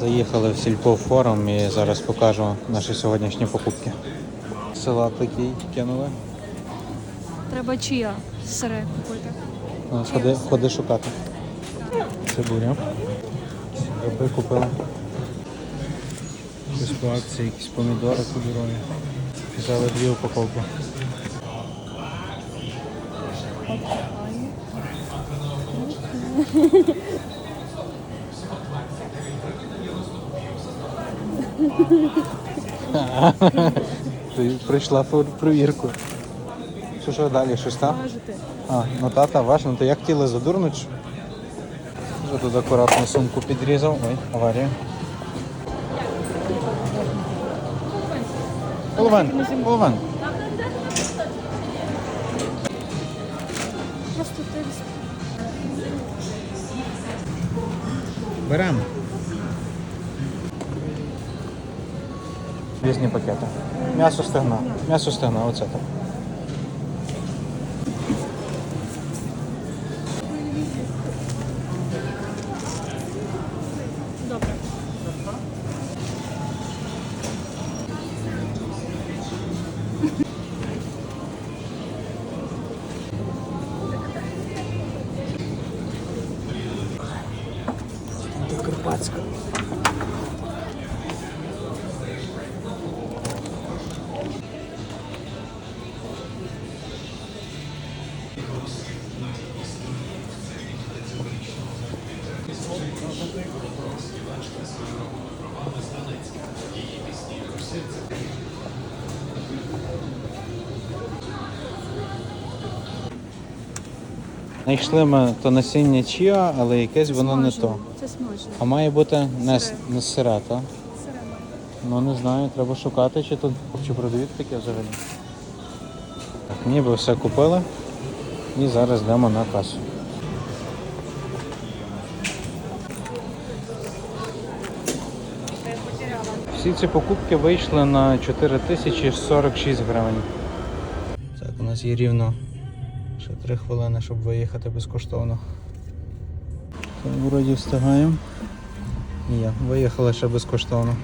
Заїхали в сільпо форум і зараз покажу наші сьогоднішні покупки. Салат такий кинули. Треба чия сире купити. Ну, Ходи, ходи шукати. Цибуля. Гриби купили. Щось по акції, якісь помідори кольорові. Взяли дві упаковки. Ти прийшла по перевірку. Що що далі? Щось там? А, ну тата, важно, то як хотіли задурнуть? Вже тут акуратно сумку підрізав. Ой, аварія. Половин, половин. Просто ти Беремо. Різні пакети. М'ясо стегна. М'ясо стегна, оце так. добре. До Карпатська. Знайшли ми то насіння чіа, але якесь воно не то. Це. А має бути не, с- не сире, має. Ну не знаю, треба шукати, чи тут чи продають таке взагалі. Так, ніби все купили. І зараз йдемо на касу. Всі ці покупки вийшли на 4046 гривень. Так, у нас є рівно ще 3 хвилини, щоб виїхати безкоштовно. Так, вроді встигаємо. Є, виїхали ще безкоштовно.